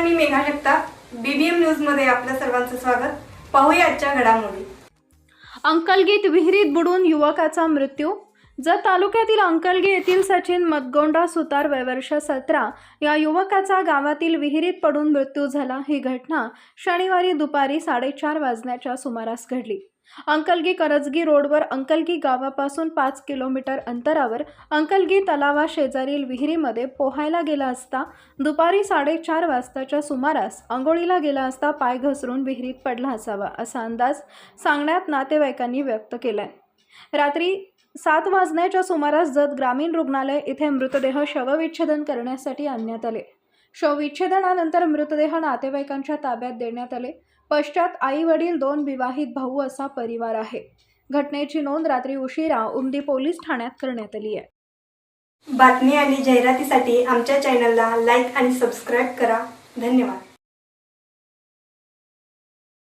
नमस्कार मी मेघा जगताप बीबीएम न्यूजमध्ये आपलं सर्वांचं स्वागत. पाहूया आजच्या घडामोडी. अंकलगीत विहिरीत बुडून युवकाचा मृत्यू जत तालुक्यातील अंकलगी येथील सचिन मतगोंडा सुतार वयवर्ष सतरा या युवकाचा गावातील विहिरीत पडून मृत्यू झाला ही घटना शनिवारी दुपारी साडेचार वाजण्याच्या सुमारास घडली. अंकलगी करजगी रोडवर अंकलगी गावापासून पाच किलोमीटर अंतरावर अंकलगी तलावा शेजारील विहिरीमध्ये पोहायला गेला असता दुपारी साडेचार वाजताच्या सुमारास आंघोळीला गेला असता पाय घसरून विहिरीत पडला असावा असा अंदाज सांगण्यात नातेवाईकांनी व्यक्त केलाय. रात्री सात वाजण्याच्या सुमारास जत ग्रामीण रुग्णालय इथे मृतदेह शवविच्छेदन करण्यासाठी आणण्यात आले. शवविच्छेदनानंतर मृतदेह नातेवाईकांच्या ताब्यात देण्यात आले. पश्चात आई वडील दोन विवाहित भाऊ असा परिवार आहे. घटनेची नोंद रात्री उशिरा उमदी पोलीस ठाण्यात करण्यात आली आहे. बातमी आणि जाहिरातीसाठी आमच्या चॅनलला लाईक आणि सबस्क्राईब करा. धन्यवाद.